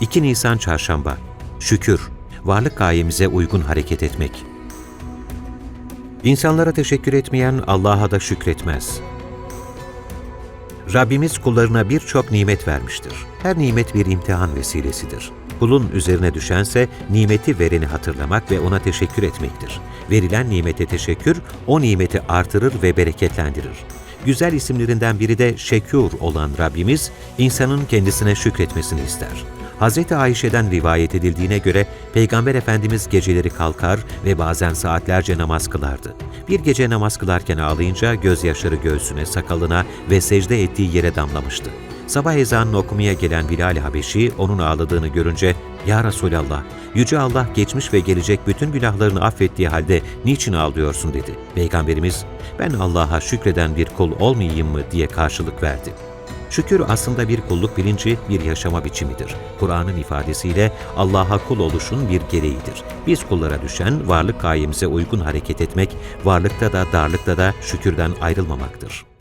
2 Nisan Çarşamba Şükür, varlık gayemize uygun hareket etmek. İnsanlara teşekkür etmeyen Allah'a da şükretmez. Rabbimiz kullarına birçok nimet vermiştir. Her nimet bir imtihan vesilesidir. Kulun üzerine düşense nimeti vereni hatırlamak ve ona teşekkür etmektir. Verilen nimete teşekkür, o nimeti artırır ve bereketlendirir. Güzel isimlerinden biri de Şekûr olan Rabbimiz, insanın kendisine şükretmesini ister. Hz. Ayşe'den rivayet edildiğine göre Peygamber Efendimiz geceleri kalkar ve bazen saatlerce namaz kılardı. Bir gece namaz kılarken ağlayınca gözyaşları göğsüne, sakalına ve secde ettiği yere damlamıştı. Sabah ezanını okumaya gelen Bilal Habeşi onun ağladığını görünce ''Ya Resulallah, Yüce Allah geçmiş ve gelecek bütün günahlarını affettiği halde niçin ağlıyorsun?'' dedi. Peygamberimiz ''Ben Allah'a şükreden bir kul olmayayım mı?'' diye karşılık verdi. Şükür aslında bir kulluk bilinci, bir yaşama biçimidir. Kur'an'ın ifadesiyle Allah'a kul oluşun bir gereğidir. Biz kullara düşen varlık gayemize uygun hareket etmek, varlıkta da darlıkta da şükürden ayrılmamaktır.